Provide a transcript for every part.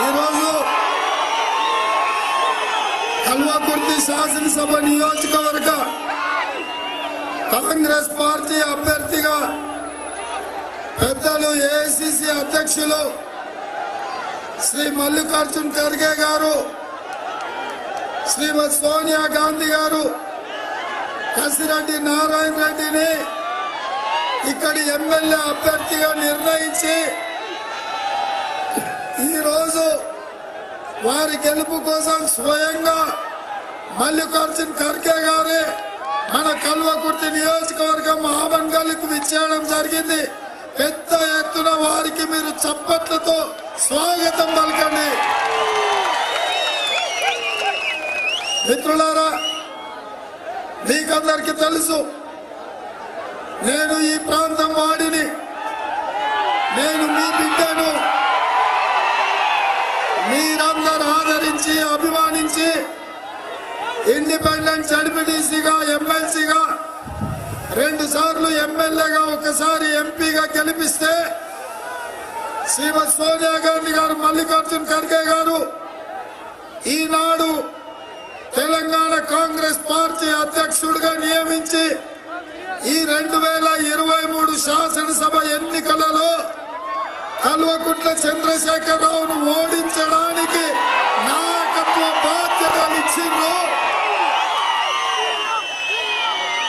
ఈరోజు కల్వకుర్తి శాసనసభ నియోజకవర్గ కాంగ్రెస్ పార్టీ అభ్యర్థిగా పెద్దలు ఏఐసిసి అధ్యక్షులు శ్రీ మల్లికార్జున్ ఖర్గే గారు శ్రీమతి సోనియా గాంధీ గారు కసిరెడ్డి నారాయణ రెడ్డిని ఇక్కడి ఎమ్మెల్యే అభ్యర్థిగా నిర్ణయించి ఈరోజు వారి గెలుపు కోసం స్వయంగా మల్లికార్జున్ ఖర్గే గారే మన కల్వకుర్తి నియోజకవర్గం ఆమన్గల్కి విచ్చేయడం జరిగింది. పెద్ద ఎత్తున వారికి మీరు చప్పట్లతో స్వాగతం పలకండి. మిత్రులారా మీకందరికి తెలుసు నేను ఈ ప్రాంతం వాడిని. ఆదరించి అభిమానించి ఇండిపెండెంట్ జడ్పీటీసీగా ఎమ్మెల్సీగా రెండు సార్లు ఎమ్మెల్యేగా ఒకసారి ఎంపీగా గెలిపిస్తే శ్రీమతి సోనియా గాంధీ గారు మల్లికార్జున్ ఖర్గే గారు ఈనాడు తెలంగాణ కాంగ్రెస్ పార్టీ అధ్యక్షుడిగా నియమించి ఈ రెండు వేల ఇరవై మూడు శాసనసభ ఎన్నికలలో కల్వకుంట్ల చంద్రశేఖరరావును ఓడించడానికి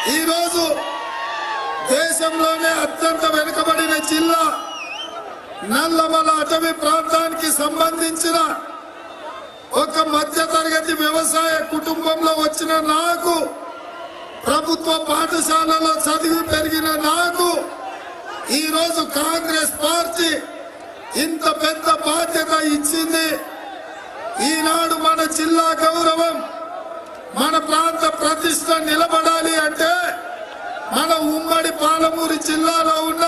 ఈరోజు దేశంలోనే అత్యంత వెనుకబడిన జిల్లా నల్లమల అటవీ ప్రాంతానికి సంబంధించిన ఒక మధ్యతరగతి వ్యవసాయ కుటుంబంలో వచ్చిన నాకు ప్రభుత్వ పాఠశాలలో చదివి పెరిగిన నాకు ఈరోజు కాంగ్రెస్ పార్టీ ఇంత పెద్ద బాధ్యత ఇచ్చింది. ఈనాడు మన జిల్లా గౌరవం మన ప్రాంత ప్రతిష్ట నిలబడాలి అంటే మన ఉమ్మడి పాలమూరు జిల్లాలో ఉన్న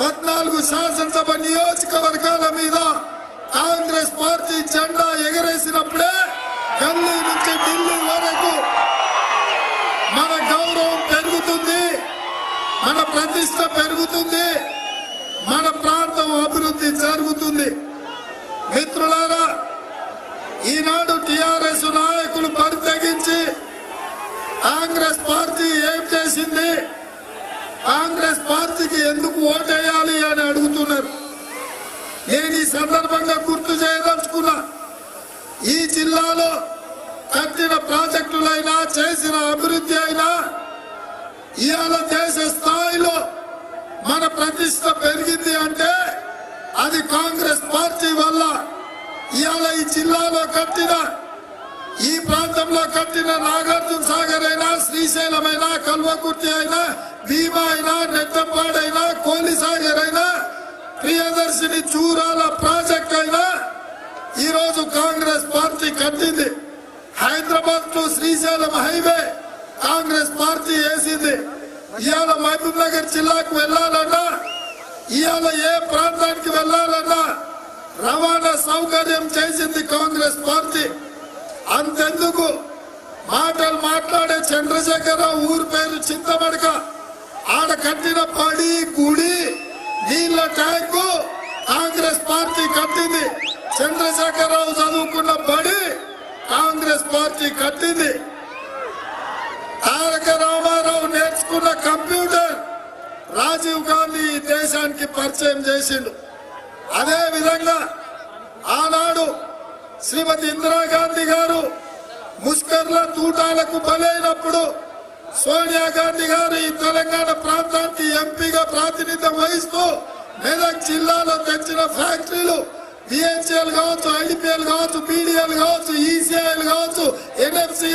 పద్నాలుగు శాసనసభ నియోజకవర్గాల మీద కాంగ్రెస్ పార్టీ జెండా ఎగరేసినప్పుడే ఢిల్లీ నుంచి ఢిల్లీ వరకు మన గౌరవం పెరుగుతుంది మన ప్రతిష్ట పెరుగుతుంది మన ప్రాంతం అభివృద్ధి జరుగుతుంది. మిత్రులారా ఈనాడు టిఆర్ఎస్ నాయకులు పరితగించి కాంగ్రెస్ పార్టీ ఏం చేసింది వారికి ఎందుకు ఓటేయాలి అని అడుగుతున్నారు. నేను ఈ సందర్భంగా గుర్తు చేయదలుచుకున్నా ఈ జిల్లాలో కట్టిన ప్రాజెక్టులైనా చేసిన అభివృద్ధి అయినా ఇవాళ దేశ స్థాయిలో మన ప్రతిష్ట పెరిగింది అంటే అది కాంగ్రెస్ పార్టీ వల్ల ఇవాళ ఈ జిల్లాలో కట్టిన ఈ ప్రాంతంలో కట్టిన నాగార్జున సాగర్ అయినా శ్రీశైలమైనా కల్వకుర్తి అయినా భీమా అయినా నెట్టంపాడైనా కోలి సాగర్ అయినా ప్రియదర్శిని చూరాల ప్రాజెక్ట్ అయినా ఈరోజు కాంగ్రెస్ పార్టీ కట్టింది. Hyderabad to Srisailam highway Congress party వేసింది. ఇవాళ మహబూబ్ నగర్ జిల్లాకు వెళ్ళాలన్నా ఇవాళ ఏ ప్రాంతానికి వెళ్ళాలన్నా రవాణా సౌకర్యం చేసింది కాంగ్రెస్ పార్టీ. అంతెందుకు? మాటలు మాట్లాడే చంద్రశేఖర ఊరు పేరు చింతమడక. ఆడ కట్టిన పడి గుడి నీళ్ళ ట్యాంకు కాంగ్రెస్ పార్టీ కట్టింది. చంద్రశేఖరరావు చదువుకున్న బడి కాంగ్రెస్ పార్టీ కట్టింది. తారక రామారావు నేర్చుకున్న కంప్యూటర్ రాజీవ్ గాంధీ ఈ దేశానికి పరిచయం చేసిండు. అదే విధంగా ఆనాడు శ్రీమతి ఇందిరాగాంధీ గారు ముష్కర్ల తూటాలకు బలైనప్పుడు సోనియా గాంధీ గారు ఈ తెలంగాణ ప్రాంతానికి ఎంపీగా ప్రాతినిధ్యం వహిస్తూ మెదక్ జిల్లాలో తెచ్చిన ఫ్యాక్టరీలు బిహెచ్ఎల్ కావచ్చు ఐడిపిఎల్ కావచ్చు పీడిఎల్ కావచ్చు ఈసీఐఎల్ కావచ్చు ఎన్ఎఫ్సి